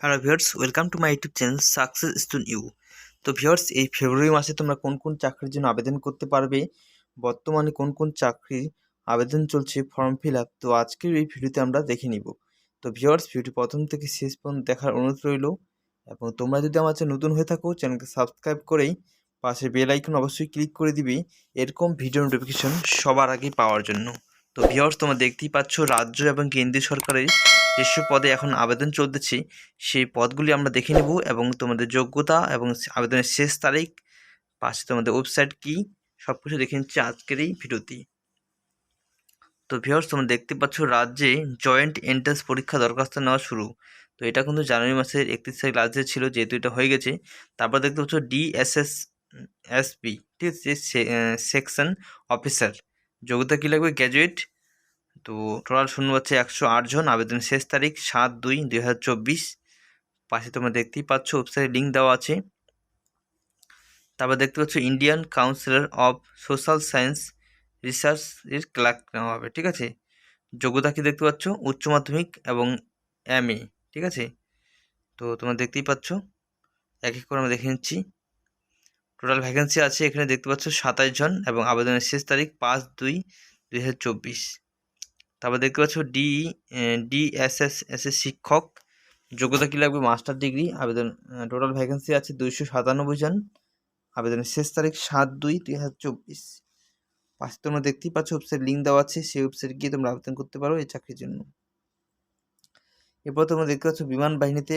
Hello viewers welcome to my YouTube channel success stun you তো viewers এই ফেব্রুয়ারি মাসে তোমরা কোন কোন চাকরির জন্য আবেদন করতে পারবে? বর্তমানে কোন কোন চাকরি আবেদন চলছে ফর্ম ফিল আপ তো আজকের এই ভিডিওতে আমরা দেখে নিব। তো ভিউয়ার্স ভিডিওটি প্রথম থেকে শেষ পর্যন্ত দেখার অনুরোধ রইল এবং তোমরা যদি আমার চ্যানেল নতুন হয়ে থাকো, চ্যানেলকে সাবস্ক্রাইব করেই পাশে বেল আইকন অবশ্যই ক্লিক করে দিবি। এরকম ভিডিও নোটিফিকেশন সবার আগেই পাওয়ার জন্য। তো ভিউয়ার্স তোমরা দেখতেই পাচ্ছ রাজ্য এবং কেন্দ্রীয় সরকারের যেসব পদে এখন আবেদন চলতেছে, সেই পদগুলি আমরা দেখে নেব এবং তোমাদের যোগ্যতা এবং আবেদনের শেষ তারিখ, পাশে তোমাদের ওয়েবসাইট কি সব কিছু দেখে নিচ্ছি আজকের এই ভিডিওতে। তো ভিউয়ার্স তোমরা দেখতে পাচ্ছ রাজ্যে জয়েন্ট এন্ট্রান্স পরীক্ষা দরখাস্ত নেওয়া শুরু। তো এটা কিন্তু জানুয়ারি মাসের একত্রিশ তারিখ লাস্ট ছিল, যেহেতু এটা হয়ে গেছে। তারপর দেখতে পাচ্ছ ডিএসএস এসপি ঠিক আছে? সেকশন অফিসার যোগ্যতা কী লাগবে? গ্র্যাজুয়েট তো টোটাল শূন্য হচ্ছে একশো আট জন। আবেদন শেষ তারিখ সাত দুই দুই হাজার চব্বিশ। পাশে তোমরা দেখতেই পাচ্ছ ওয়েবসাইটে লিঙ্ক দেওয়া আছে। তারপর দেখতে পাচ্ছ Indian councillor of social science research এর ক্লার্ক নেওয়া হবে, ঠিক আছে? যোগ্যতা কি দেখতে পাচ্ছ? উচ্চ মাধ্যমিক এবং এম ঠিক আছে? তো তোমরা দেখতেই পাচ্ছ, এক এক করে আমরা দেখে নিচ্ছি। টোটাল ভ্যাকেন্সি আছে, এখানে দেখতে পাচ্ছ সাতাশ জন এবং আবেদনের শেষ তারিখ পাঁচ দুই দুই হাজার চব্বিশ। তারপর দেখতে পাচ্ছ ডি ডিএসএস এস এস শিক্ষক, যোগ্যতা কী লাগবে? মাস্টার ডিগ্রি আবেদন টোটাল ভ্যাকেন্সি আছে দুইশো সাতানব্বই জন। আবেদনের শেষ তারিখ সাত দুই দুই হাজার চব্বিশ। পাশে তোমরা দেখতেই পাচ্ছ ওয়েবসাইট লিঙ্ক দেওয়া আছে, সেই ওয়েবসাইট গিয়ে তোমরা আবেদন করতে পারো এই চাকরির জন্য। এরপর তোমরা দেখতে পাচ্ছ বিমান বাহিনীতে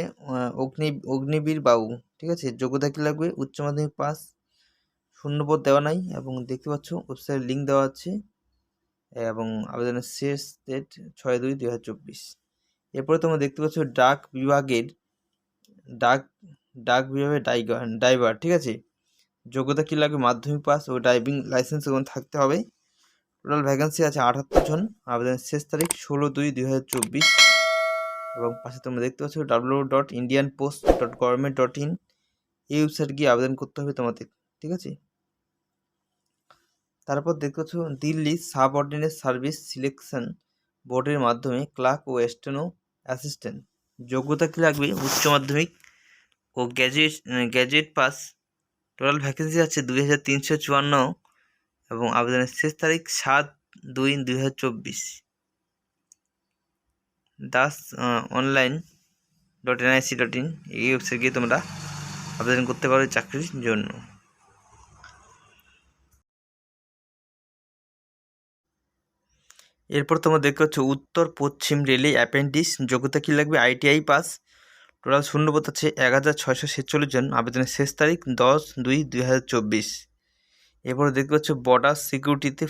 অগ্নি, অগ্নিবীর বাবু, ঠিক আছে? যোগ্যতা কী লাগবে? উচ্চ মাধ্যমিক পাস, শূন্যপদ দেওয়া নাই এবং দেখতে পাচ্ছ ওয়েবসাইট লিঙ্ক দেওয়া আছে। এবং আবেদনের শেষ ডেট ছয় দুই দুই হাজার চব্বিশ। এরপরে তোমরা দেখতে পাচ্ছ ডাক বিভাগের, ডাক ডাক বিভাগের ড্রাইভার, ঠিক আছে? যোগ্যতা কী লাগবে? মাধ্যমিক পাস ও ড্রাইভিং লাইসেন্স এবং থাকতে হবে। টোটাল ভ্যাকেন্সি আছে আটাত্তর জন। আবেদনের শেষ তারিখ ষোলো দুই দুই হাজার চব্বিশ। এবং পাশে তোমরা দেখতে পাচ্ছ W dot Indian post dot government dot in. এই ওয়েবসাইট গিয়ে আবেদন করতে হবে তোমাদের, ঠিক আছে? তারপর দেখতে পাচ্ছ Delhi sub ordinance service selection বোর্ডের মাধ্যমে ক্লার্ক ও স্টেনো অ্যাসিস্ট্যান্ট। যোগ্যতা কী লাগবে? উচ্চ মাধ্যমিক ও graduate graduate pass. Total vacancy আছে দুই হাজার তিনশো চুয়ান্ন এবং আবেদনের শেষ তারিখ সাত দুই দুই হাজার চব্বিশ। Das online dot NIC dot in এই ওয়েবসাইট গিয়ে তোমরা আবেদন করতে পারো চাকরির জন্য। এরপর তোমরা দেখতে পাচ্ছ উত্তর পশ্চিম রেলে অ্যাপেন্ডিক্স। যোগ্যতা কী লাগবে? ITI pass. টোটাল শূন্যপদ আছে এক হাজার ছয়শো ছেচল্লিশ জন। আবেদনের শেষ তারিখ দশ দুই দুই হাজার চব্বিশ। এরপরে দেখতে পাচ্ছ বর্ডার সিকিউরিটিতে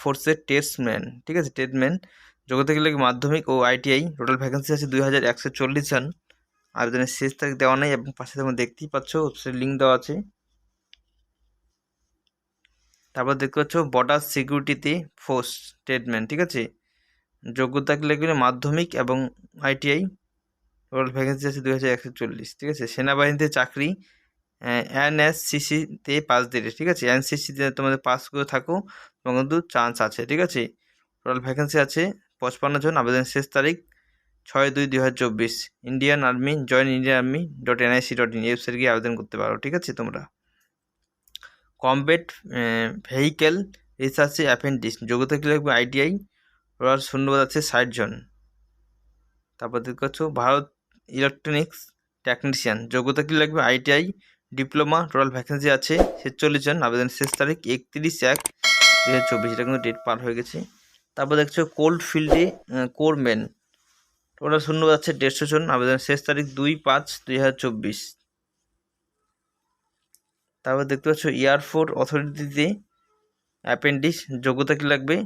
ফোর্সের টেস্টম্যান ঠিক আছে? টেস্টম্যান যোগ্যতা কী লাগবে? মাধ্যমিক ও আইটিআই। টোটাল ভ্যাকেন্সি আছে দুই হাজার একশো চল্লিশ জন। আবেদনের শেষ তারিখ দেওয়া নেই এবং পাশে তোমরা দেখতেই পাচ্ছ ওয়েবসাইট লিঙ্ক দেওয়া আছে। তারপর দেখতে পাচ্ছ বর্ডার সিকিউরিটিতে ফোর্স স্টেটমেন্ট ঠিক আছে? যোগ্যতা লাগবে মাধ্যমিক এবং আইটিআই টোটাল ভ্যাকেন্সি আছে দুই হাজার একশো চল্লিশ, ঠিক আছে? সেনাবাহিনীতে চাকরি এনএসসিসিতে পাস দিলে ঠিক আছে? এনসিসিতে তোমাদের পাস করে থাকো, তোমার কিন্তু চান্স আছে, ঠিক আছে? টোটাল ভ্যাকেন্সি আছে পঁচপান্ন জন আবেদন শেষ তারিখ ছয় দুই দুই হাজার চব্বিশ। Indian army join Indian army dot NIC dot in website গিয়ে আবেদন করতে পারো, ঠিক আছে তোমরা? কমবেট ভেহিক্যাল রিসার্চে অ্যাপেন্ডিক্স। যোগ্যতা কী লাগবে আইটিআই? ওরা শূন্যবাদ আছে ষাট জন। তারপর দেখতে পাচ্ছ, ভারত ইলেকট্রনিক্স টেকনিশিয়ান। যোগ্যতা কী লাগবে আইটিআই? ডিপ্লোমা টোটাল ভ্যাকেন্সি আছে ছেচল্লিশ জন। আবেদন শেষ তারিখ একত্রিশ এক দু হাজার চব্বিশ। এটা কিন্তু ডেট পার হয়ে গেছে। তারপর দেখছ কোল্ড ফিল্ডে কোরম্যান। টোটাল শূন্য আছে দেড়শো জন। আবেদন শেষ তারিখ দুই পাঁচ দুই হাজার চব্বিশ। তারপর দেখতে পাচ্ছ এয়ারফোর্ট অথরিটিতে অ্যাপেন্ডিক্স যোগ্যতা কী লাগবে?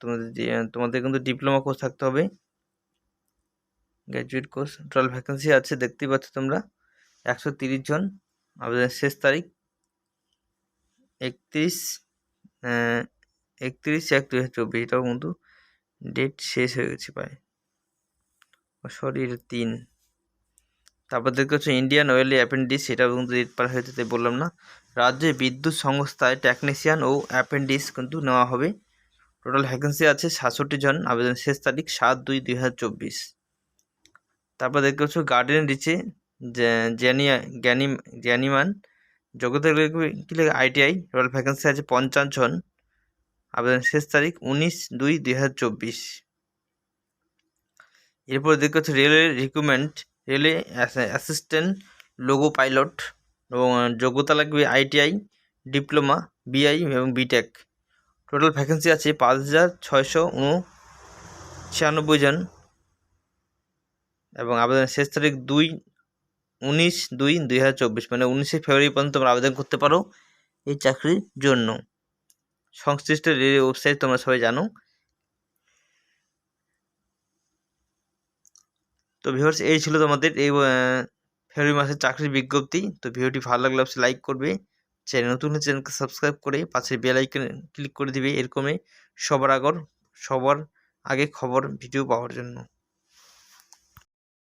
তোমাদের যে তোমাদের কিন্তু ডিপ্লোমা কোর্স থাকতে হবে। গ্র্যাজুয়েট কোর্স টোটাল ভ্যাকেন্সি আছে, দেখতেই পাচ্ছ তোমরা। একশো তিরিশ জন, আবেদনের শেষ তারিখ। একত্রিশ একত্রিশ এক দু হাজার চব্বিশ, এটাও কিন্তু ডেট শেষ হয়ে গেছে প্রায়। সরি এটা তিন। তারপর দেখতে হচ্ছে ইন্ডিয়ান অয়েল অ্যাপেন্ডিক্স সেটাও কিন্তু পার হয়েছে বললাম না। রাজ্যে বিদ্যুৎ সংস্থায় টেকনিশিয়ান ও অ্যাপেন্ডিক্স কিন্তু নেওয়া হবে। টোটাল ভ্যাকেন্সি আছে সাতষট্টি জন আবেদন শেষ তারিখ সাত দুই দুই হাজার চব্বিশ। তারপর দেখতে পাচ্ছ গার্ডেন রিচে জ্যানিয়া জ্ঞানী জ্ঞানীমান যোগ্যতা কি লেগে আইটিআই রয়্যাল ভ্যাকেন্সি আছে পঞ্চাশ জন আবেদন শেষ তারিখ উনিশ দুই দুই হাজার চব্বিশ। এরপর দেখতে পাচ্ছ railway recruitment railway assistant loco pilot এবং যোগ্যতা লাগবে আইটিআই ডিপ্লোমা বিআই এবং বিটেক টোটাল ভ্যাকেন্সি আছে পাঁচ হাজার ছয়শো উন ছিয়ানব্বই জন। এবং আবেদনের শেষ তারিখ দুই উনিশ দুই দুই হাজার চব্বিশ মানে উনিশে ফেব্রুয়ারি পর্যন্ত তোমরা আবেদন করতে পারো এই চাকরির জন্য। সংশ্লিষ্ট রেল ওয়েবসাইট তোমরা সবাই জানো। তো ভিউয়ার্স এই ছিল তোমাদের এই ফেব্রুয়ারি মাসের চাকরির বিজ্ঞপ্তি। তো ভিডিওটি ভালো লাগলে অবশ্যই লাইক করবে। চ্যানেল নতুন চ্যানেলকে সাবস্ক্রাইব করে পাশে বেল আইকন ক্লিক করে দিবে। এরকমই সবার আগর, সবার আগে খবর ভিডিও পাওয়ার জন্য।